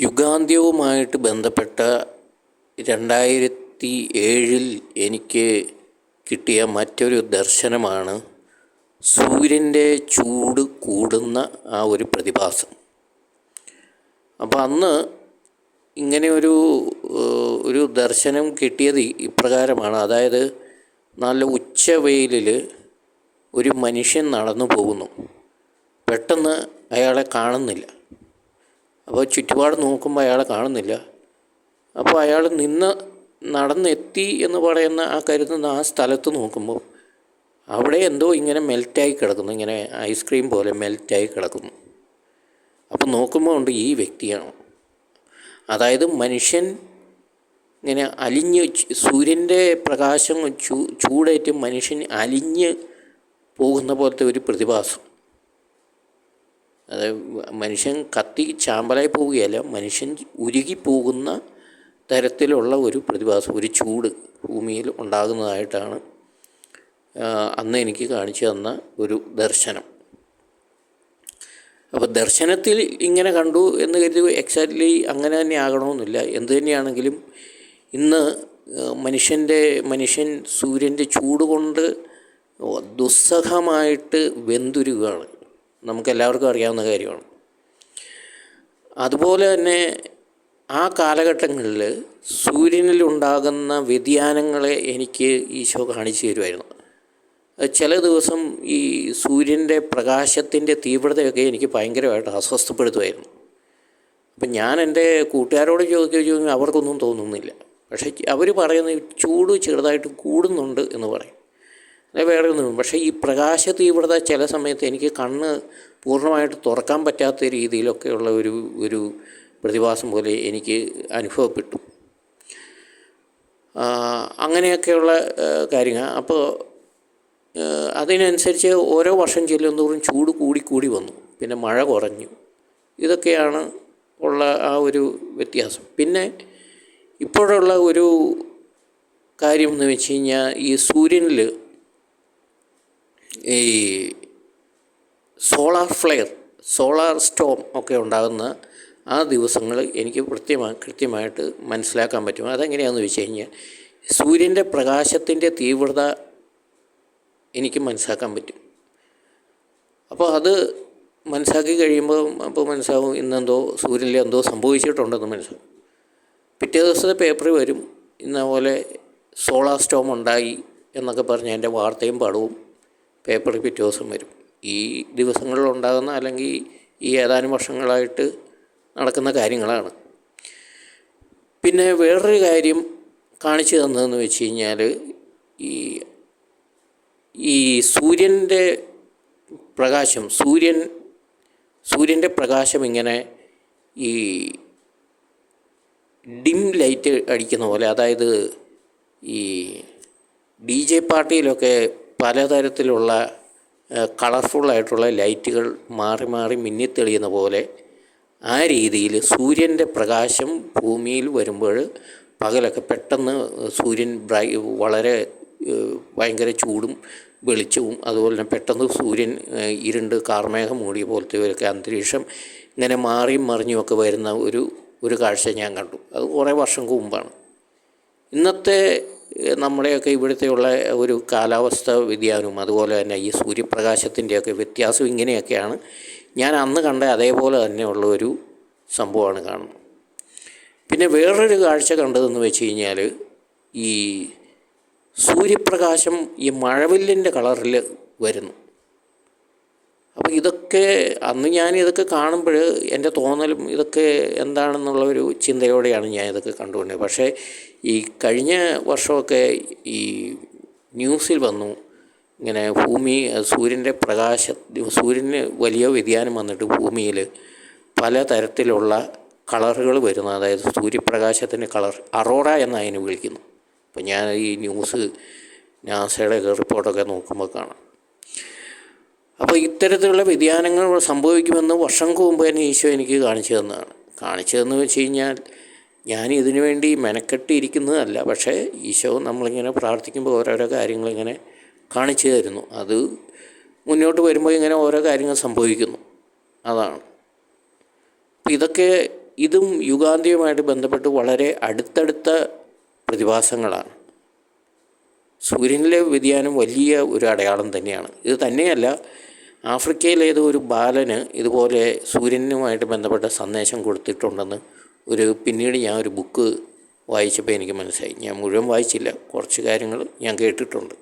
യുഗാന്ത്യവുമായിട്ട് ബന്ധപ്പെട്ട രണ്ടായിരത്തി ഏഴിൽ എനിക്ക് കിട്ടിയ മറ്റൊരു ദർശനമാണ് സൂര്യന്റെ ചൂട് കൂടുന്ന ആ ഒരു പ്രതിഭാസം. അപ്പോൾ അന്ന് ഇങ്ങനെ ഒരു ഒരു ദർശനം കിട്ടിയത് ഇപ്രകാരമാണ്. അതായത് നല്ല ഉച്ചവെയിലിൽ ഒരു മനുഷ്യൻ നടന്നു പോകുന്നു. പെട്ടെന്ന് അയാളെ കാണുന്നില്ല. അപ്പോൾ ചുറ്റുപാട് നോക്കുമ്പോൾ അയാളെ കാണുന്നില്ല. അപ്പോൾ അയാൾ നിന്ന് നടന്നെത്തി എന്ന് പറയുന്ന ആ കരുതുന്ന ആ സ്ഥലത്ത് നോക്കുമ്പോൾ അവിടെ എന്തോ ഇങ്ങനെ മെൽറ്റായി കിടക്കുന്നു. ഇങ്ങനെ ഐസ്ക്രീം പോലെ മെൽറ്റായി കിടക്കുന്നു. അപ്പോൾ നോക്കുമ്പോൾ ഉണ്ട് ഈ വ്യക്തിയാണ്. അതായത് മനുഷ്യൻ ഇങ്ങനെ അലിഞ്ഞ് സൂര്യന്റെ പ്രകാശം ചൂ ചൂടേറ്റ് മനുഷ്യൻ അലിഞ്ഞ് പോകുന്ന പോലത്തെ ഒരു പ്രതിഭാസം. അത് മനുഷ്യൻ കത്തി ചാമ്പലായി പോവുകയല്ല മനുഷ്യൻ ഉരുകി പോകുന്ന തരത്തിലുള്ള ഒരു പ്രതിഭാസം ഒരു ചൂട് ഭൂമിയിൽ ഉണ്ടാകുന്നതായിട്ടാണ് അന്ന് എനിക്ക് കാണിച്ചു തന്ന ഒരു ദർശനം. അപ്പോൾ ദർശനത്തിൽ ഇങ്ങനെ കണ്ടു എന്ന് കരുതി എക്സാക്ട്ലി അങ്ങനെ തന്നെ ആകണമെന്നില്ല. എന്ത് തന്നെയാണെങ്കിലും ഇന്ന് മനുഷ്യന്റെ മനുഷ്യൻ സൂര്യന്റെ ചൂട് കൊണ്ട് ദുസ്സഹമായിട്ട് വെന്തുരുകയാണ്. നമുക്കെല്ലാവർക്കും അറിയാവുന്ന കാര്യമാണ്. അതുപോലെ തന്നെ ആ കാലഘട്ടങ്ങളിൽ സൂര്യനിലുണ്ടാകുന്ന വ്യതിയാനങ്ങളെ എനിക്ക് ഈശോ കാണിച്ചു തരുമായിരുന്നു. ചില ദിവസം ഈ സൂര്യന്റെ പ്രകാശത്തിന്റെ തീവ്രതയൊക്കെ എനിക്ക് ഭയങ്കരമായിട്ട് അസ്വസ്ഥപ്പെടുത്തുമായിരുന്നു. അപ്പം ഞാൻ എന്റെ കൂട്ടുകാരോട് ചോദിക്കും അവർക്കൊന്നും തോന്നുന്നില്ല. പക്ഷേ അവർ പറയുന്നത് ചൂട് ചെറുതായിട്ട് കൂടുന്നുണ്ട് എന്ന് പറയും. വേറെ ഒന്നും പക്ഷേ ഈ പ്രകാശ തീവ്രത ചില സമയത്ത് എനിക്ക് കണ്ണ് പൂർണമായിട്ട് തുറക്കാൻ പറ്റാത്ത രീതിയിലൊക്കെയുള്ള ഒരു ഒരു പ്രതിഭാസം പോലെ എനിക്ക് അനുഭവപ്പെട്ടു. അങ്ങനെയൊക്കെയുള്ള കാര്യങ്ങൾ. അപ്പോൾ അതിനനുസരിച്ച് ഓരോ വർഷം ചെല്ലുന്നതോറും ചൂട് കൂടിക്കൂടി കൂടി വന്നു. പിന്നെ മഴ കുറഞ്ഞു. ഇതൊക്കെയാണ് ഉള്ള ആ ഒരു വ്യത്യാസം. പിന്നെ ഇപ്പോഴുള്ള ഒരു കാര്യം എന്ന് വെച്ച് കഴിഞ്ഞാൽ ഈ സൂര്യനിൽ ഈ സോളാർ ഫ്ലെയർ സോളാർ സ്റ്റോം ഒക്കെ ഉണ്ടാകുന്ന ആ ദിവസങ്ങൾ എനിക്ക് കൃത്യമായി കൃത്യമായിട്ട് മനസ്സിലാക്കാൻ പറ്റും. അതെങ്ങനെയാണെന്ന് വെച്ച് കഴിഞ്ഞാൽ സൂര്യന്റെ പ്രകാശത്തിന്റെ തീവ്രത എനിക്ക് മനസ്സിലാക്കാൻ പറ്റും. അപ്പോൾ അത് മനസ്സിലാക്കി കഴിയുമ്പോൾ അപ്പോൾ മനസ്സിലാവും ഇന്നെന്തോ സൂര്യനിൽ എന്തോ സംഭവിച്ചിട്ടുണ്ടെന്ന് മനസ്സിലാവും. പിറ്റേ ദിവസത്തെ പേപ്പറിൽ വരും ഇന്ന പോലെ സോളാർ സ്റ്റോം ഉണ്ടായി എന്നൊക്കെ പറഞ്ഞ് അതിന്റെ വാർത്തയും പടവും പേപ്പറിൽ പിറ്റേ ദിവസം വരും. ഈ ദിവസങ്ങളിൽ ഉണ്ടാകുന്ന അല്ലെങ്കിൽ ഈ ഏതാനും വർഷങ്ങളായിട്ട് നടക്കുന്ന കാര്യങ്ങളാണ്. പിന്നെ വേറൊരു കാര്യം കാണിച്ചു തന്നതെന്ന് വെച്ച് കഴിഞ്ഞാൽ ഈ ഈ സൂര്യന്റെ പ്രകാശം സൂര്യൻ സൂര്യന്റെ പ്രകാശം ഇങ്ങനെ ഈ ഡിം ലൈറ്റ് അടിക്കുന്ന പോലെ അതായത് ഈ ഡി ജെ പാർട്ടിയിലൊക്കെ പലതരത്തിലുള്ള കളർഫുള്ളായിട്ടുള്ള ലൈറ്റുകൾ മാറി മാറി മിന്നിത്തെളിയുന്ന പോലെ ആ രീതിയിൽ സൂര്യന്റെ പ്രകാശം ഭൂമിയിൽ വരുമ്പോൾ പകലൊക്കെ പെട്ടെന്ന് സൂര്യൻ ബ്രൈ വളരെ ഭയങ്കര ചൂടും വെളിച്ചവും അതുപോലെ തന്നെ പെട്ടെന്ന് സൂര്യൻ ഇരുണ്ട് കാർമേഘം മൂടിയ പോലത്തെ ഒക്കെ അന്തരീക്ഷം ഇങ്ങനെ മാറിയും മറിഞ്ഞുമൊക്കെ വരുന്ന ഒരു ഒരു കാഴ്ച ഞാൻ കണ്ടു. അത് കുറേ വർഷം മുമ്പാണ്. ഇന്നത്തെ നമ്മുടെയൊക്കെ ഇവിടുത്തെയുള്ള ഒരു കാലാവസ്ഥ വ്യതിയാനവും അതുപോലെ തന്നെ ഈ സൂര്യപ്രകാശത്തിന്റെയൊക്കെ വ്യത്യാസം ഇങ്ങനെയൊക്കെയാണ് ഞാൻ അന്ന് കണ്ട അതേപോലെ തന്നെയുള്ള ഒരു സംഭവമാണ് കാണുന്നത്. പിന്നെ വേറൊരു കാഴ്ച കണ്ടതെന്ന് വെച്ച് കഴിഞ്ഞാൽ ഈ സൂര്യപ്രകാശം ഈ മഴവില്ലിന്റെ കളറിൽ വരുന്നു. അപ്പോൾ ഇതൊക്കെ അന്ന് ഞാൻ ഇതൊക്കെ കാണുമ്പോൾ എന്റെ തോന്നലും ഇതൊക്കെ എന്താണെന്നുള്ള ഒരു ചിന്തയോടെയാണ് ഞാൻ ഇതൊക്കെ കണ്ടുകൊണ്ടത് പക്ഷേ ഈ കഴിഞ്ഞ വർഷമൊക്കെ ഈ ന്യൂസിൽ വന്നു. ഇങ്ങനെ ഭൂമി സൂര്യന്റെ പ്രകാശ സൂര്യന് വലിയ വ്യതിയാനം വന്നിട്ട് ഭൂമിയിൽ പല തരത്തിലുള്ള കളറുകൾ വരുന്നു. അതായത് സൂര്യപ്രകാശത്തിന്റെ കളർ അറോറ എന്ന് അതിനെ വിളിക്കുന്നു അപ്പം ഞാൻ ഈ ന്യൂസ് നാസയുടെ റിപ്പോർട്ടൊക്കെ നോക്കുമ്പോൾ കാണാം. അപ്പോൾ ഇത്തരത്തിലുള്ള വ്യതിയാനങ്ങൾ സംഭവിക്കുമെന്ന് വർഷങ്ങൾക്ക് മുമ്പ് തന്നെ ഈശോ എനിക്ക് കാണിച്ചു തന്നതാണ്. കാണിച്ചു തന്നു വെച്ച് കഴിഞ്ഞാൽ ഞാൻ ഇതിനു വേണ്ടി മെനക്കെട്ടിരിക്കുന്നതല്ല പക്ഷേ ഈശോ നമ്മളിങ്ങനെ പ്രാർത്ഥിക്കുമ്പോൾ ഓരോരോ കാര്യങ്ങൾ ഇങ്ങനെ കാണിച്ചു തരുന്നു. അത് മുന്നോട്ട് വരുമ്പോൾ ഇങ്ങനെ ഓരോ കാര്യങ്ങൾ സംഭവിക്കുന്നു. അതാണ്. ഇതൊക്കെ ഇതും യുഗാന്ത്യവുമായിട്ട് ബന്ധപ്പെട്ട് വളരെ അടുത്തടുത്ത പ്രതിഭാസങ്ങളാണ്. സൂര്യനിലെ വ്യതിയാനം വലിയ ഒരു അടയാളം തന്നെയാണ്. ഇത് തന്നെയല്ല ആഫ്രിക്കയിലെ ഏതോ ഒരു ബാലന് ഇതുപോലെ സൂര്യനുമായിട്ട് ബന്ധപ്പെട്ട സന്ദേശം കൊടുത്തിട്ടുണ്ടെന്ന് ഒരു പിന്നീട് ഞാൻ ഒരു ബുക്ക് വായിച്ചപ്പോൾ എനിക്ക് മനസ്സിലായി. ഞാൻ മുഴുവൻ വായിച്ചില്ല. കുറച്ച് കാര്യങ്ങൾ ഞാൻ കേട്ടിട്ടുണ്ട്.